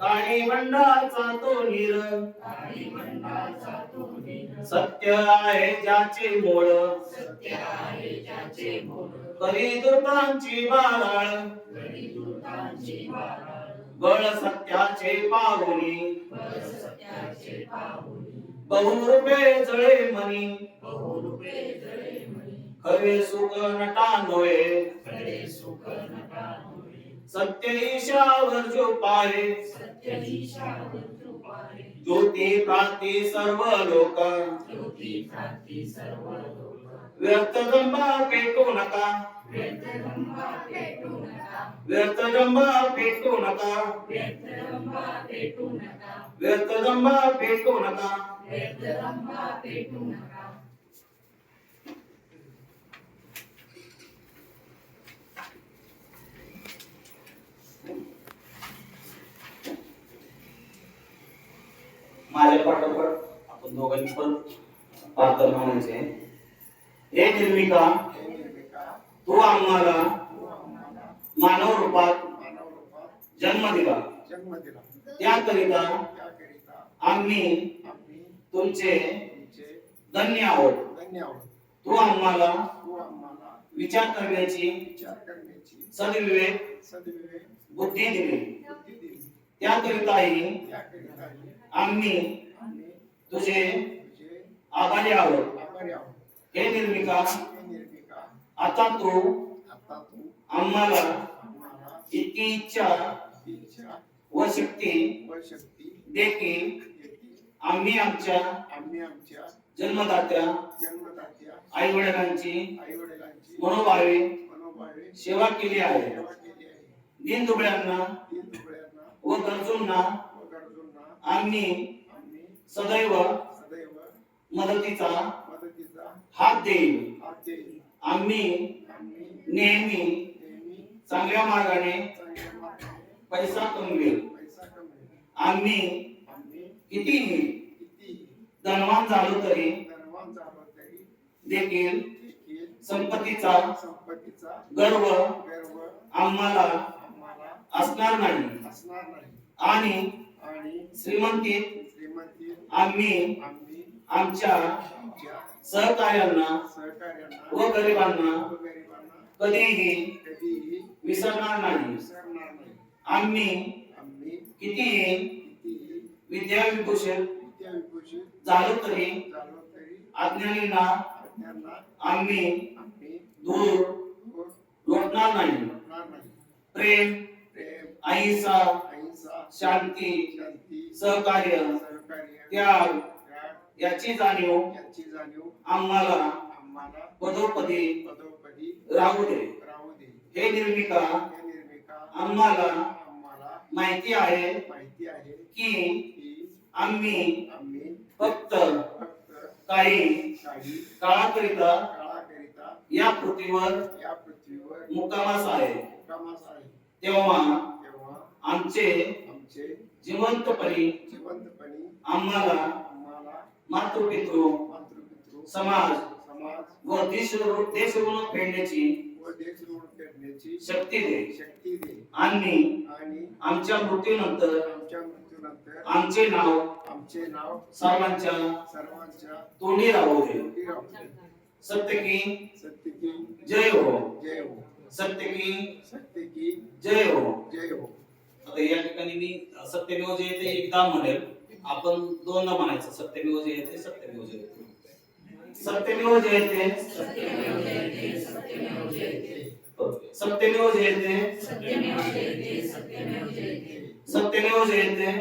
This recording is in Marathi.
काळी मंडाचा तो नीर. सत्य आहे ज्याचे मूळ करी दुर्गांची बाराळ बळ सत्याचे पाहुणी. बहुरूपे जळे मनी. खरे सुख नटा नोये सत्य ईशावर जो पाहे ज्योती प्राप्ती सर्व लोक व्यर्थ जंबा पेटू नका. व्यर्थ जंबा पेटू नका. व्यर्थ जंबा पेटू नका. बरोबर आपण दोघांनी पण पात्र म्हणायचे हे निर्मिका तू आम्हाला मानव रूपात जन्म दिला. त्याकरिता आम्ही तुमचे धन्य आहोत. तू आम्हाला विचार करण्याची विचार सदविवेक बुद्धी दिली. त्याकरिताही आम्ही तुझे आभारी आहोत. हे निर्मिका आता तू आम्हाला इतकी इच्छा व शक्ती दे की आम्ही आमच्या आम्ही आमच्या जन्मदात्या जन्मदात्या आई वडिलांची आई वडिलांची मनोभावे मनोभावे सेवा केली आहे. दीनदुबळ्यांना दीन दुबळ्यांना व गरजूंना आम्ही सदैव मदतीचा हात देईल आम्ही नेहमी चांगल्या मार्गाने पैसा कमवेल. आम्ही कितीही किती धनवान झालो तरी देखील संपत्तीचा गर्व आम्हाला असणार नाही. आणि आणि श्रीमंतीत श्रीमंती आम्ही आम्ही आमच्या सहकार्यांना सहकार्यांना व गरिबांना व गरिबांना कधीही कधीही विसरणार नाही. विसरणार नाही. आम्ही आम्ही कितीही कितीही विद्याविभूषण विद्याविभूषित झालो तरी झालो तरी अज्ञानींना अज्ञांना आम्ही आम्ही दूर दूर लोटणार नाही. प्रेम प्रेम अहिंसा शांती शांती सहकार्य सहकार्य त्याग याची जाणीव याची जाणीव आम्हाला आम्हाला पदोपदी पदोपदी राहू दे. हे निर्मिका आम्हाला माहिती आहे की आम्ही फक्त काही काळाकरिता या पृथ्वीवर या पृथ्वीवर मुक्कामास आहे. तेव्हा आमचे आमचे जिवंतपणी जिवंतपणी आम्हाला आम्हाला मातृपितृ मातृपितृ समाज समाज व देश देश ऋण फेडण्याची व देश ऋण करण्याची शक्ती दे. शक्ती दे. आणि आणि आमच्या मृत्यूनंतर आमच्या मृत्यूनंतर आमचे नाव आमचे नाव सर्वांच्या सर्वांच्या तोंडी राहू दे. तोंडी राहू दे. सत्य की सत्य की जय हो. जय हो. सत्य की सत्य की जय हो. जय हो. या ठिकाणी मी सत्यमेव जयते एकदा म्हणेल. आपण दोनदा म्हणायचं सत्यमेव जयते सत्यमेव जयते सत्यमेव जयते सत्यमेव जयते सत्यमेव जयते